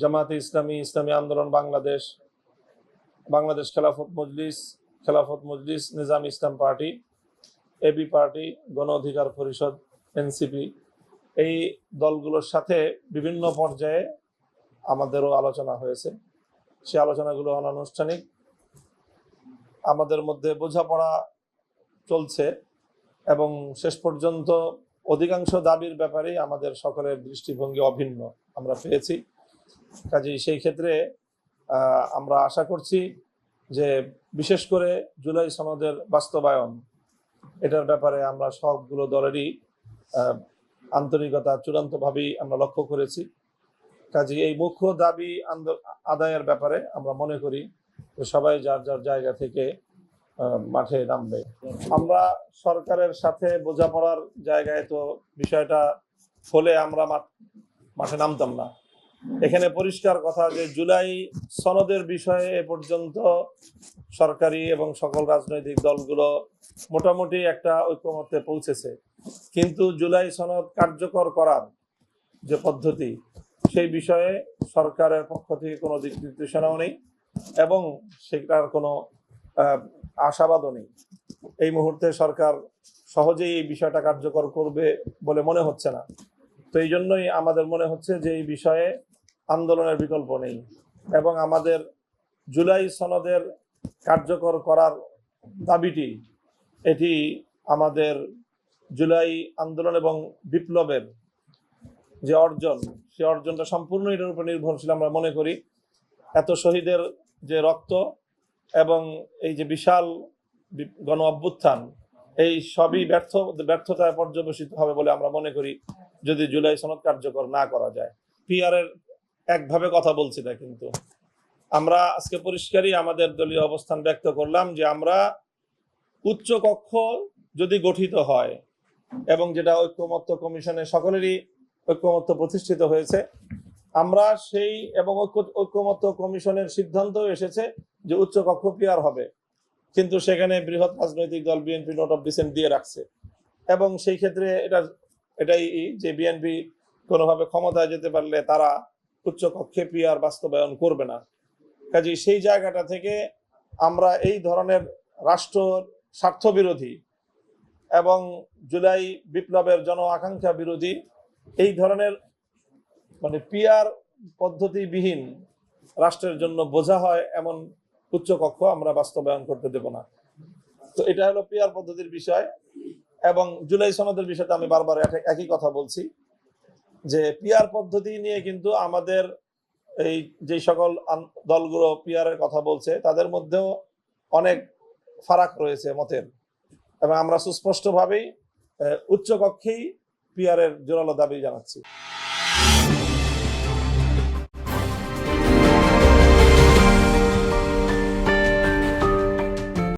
জামাতে ইসলামী ইসলামী আন্দোলন, Bangladesh Bangladesh Khelafat Majlis Khelafat Majlis, Nizam Islam party AB party, Gono Odhikar Parishad NCP এই দলগুলোর সাথে বিভিন্ন পর্যায়ে আমাদেরও আলোচনা হয়েছে। সে আলোচনাগুলো অনানুষ্ঠানিক। আমাদের মধ্যে বোঝাপড়া চলছে এবং শেষ পর্যন্ত অধিকাংশ দাবির ব্যাপারেই আমাদের সকলের দৃষ্টিভঙ্গি অভিন্ন আমরা পেয়েছি। কাজেই সেই ক্ষেত্রে আমরা আশা করছি যে বিশেষ করে জুলাই সনদের বাস্তবায়ন, এটার ব্যাপারে আমরা সবগুলো দলেরই আন্তরিকতা চূড়ান্তভাবেই আমরা লক্ষ্য করেছি। কাজে এই মুখ্য দাবি আদায়ের ব্যাপারে আমরা মনে করি সবাই যার যার জায়গা থেকে মাঠে নামবে। আমরা সরকারের সাথে বোঝাপড়ার জায়গায় তো বিষয়টা হলে আমরা মাঠে নামতাম না। এখানে পরিষ্কার কথা যে জুলাই সনদের বিষয়ে এ পর্যন্ত সরকারি এবং সকল রাজনৈতিক দলগুলো মোটামুটি একটা ঐক্যমত্যে পৌঁছেছে। কিন্তু জুলাই সনদ কার্যকর করার যে পদ্ধতি, সেই বিষয়ে সরকারের পক্ষ থেকে কোনো দিক নির্দেশনাও নেই এবং সেটার কোনো আশাবাদও নেই। এই মুহূর্তে সরকার সহজেই এই বিষয়টা কার্যকর করবে বলে মনে হচ্ছে না। তো এই জন্যই আমাদের মনে হচ্ছে যে এই বিষয়ে আন্দোলনের বিকল্প নেই। এবং আমাদের জুলাই সনদের কার্যকর করার দাবিটি, এটি আমাদের জুলাই আন্দোলন এবং বিপ্লবের যে অর্জন, সে অর্জনটা সম্পূর্ণ এটার উপর নির্ভরশীল আমরা মনে করি। এত শহীদের যে রক্ত এবং এই যে বিশাল গণ অভ্যুত্থান, এই সবই ব্যর্থ, ব্যর্থতায় পর্যবেসিত হবে বলে আমরা মনে করি, যদি জুলাই সনদ কার্যকর না করা যায়। পিআর এর একভাবে কথা বলছি না কিন্তু। আমরা আজকে পরিষ্কারই আমাদের দলীয় অবস্থান ব্যক্ত করলাম যে আমরা উচ্চ কক্ষ যদি গঠিত হয় এবং যেটা ঐক্যমত্য কমিশনে সকলেরই ঐক্যমত্য প্রতিষ্ঠিত হয়েছে, আমরা সেই এবং ঐক্য, ঐক্যমত্য কমিশনের সিদ্ধান্ত এসেছে যে উচ্চ কক্ষ পিয়ার হবে। কিন্তু সেখানে বৃহৎ রাজনৈতিক দল বিএনপি নোট অফ ডিসেন্ট দিয়ে রাখছে। এবং সেই ক্ষেত্রে এটা, এটাই যে বিএনপি কোনোভাবে ক্ষমতায় যেতে পারলে তারা উচ্চ কক্ষে পিয়ার বাস্তবায়ন করবে না। কাজে সেই জায়গাটা থেকে আমরা এই ধরনের রাষ্ট্র স্বার্থ বিরোধী এবং জুলাই বিপ্লবের জন আকাঙ্ক্ষা বিরোধী এই ধরনের মানে পিয়ার পদ্ধতিবিহীন রাষ্ট্রের জন্য বোঝা হয় এমন উচ্চ কক্ষ আমরা বাস্তবায়ন করতে দেব না। তো এটা হলো পিয়ার পদ্ধতির বিষয় এবং জুলাই সনদের বিষয়টা আমি বারবার এক- একই কথা বলছি। যে পিয়ার পদ্ধতি নিয়ে কিন্তু আমাদের এই যে সকল দলগুলো পিয়ারের কথা বলছে, তাদের মধ্যেও অনেক ফারাক রয়েছে মতের। এবং আমরা সুস্পষ্টভাবেই উচ্চকক্ষেই উচ্চ কক্ষেই পিয়ারের জোরালো দাবি জানাচ্ছি।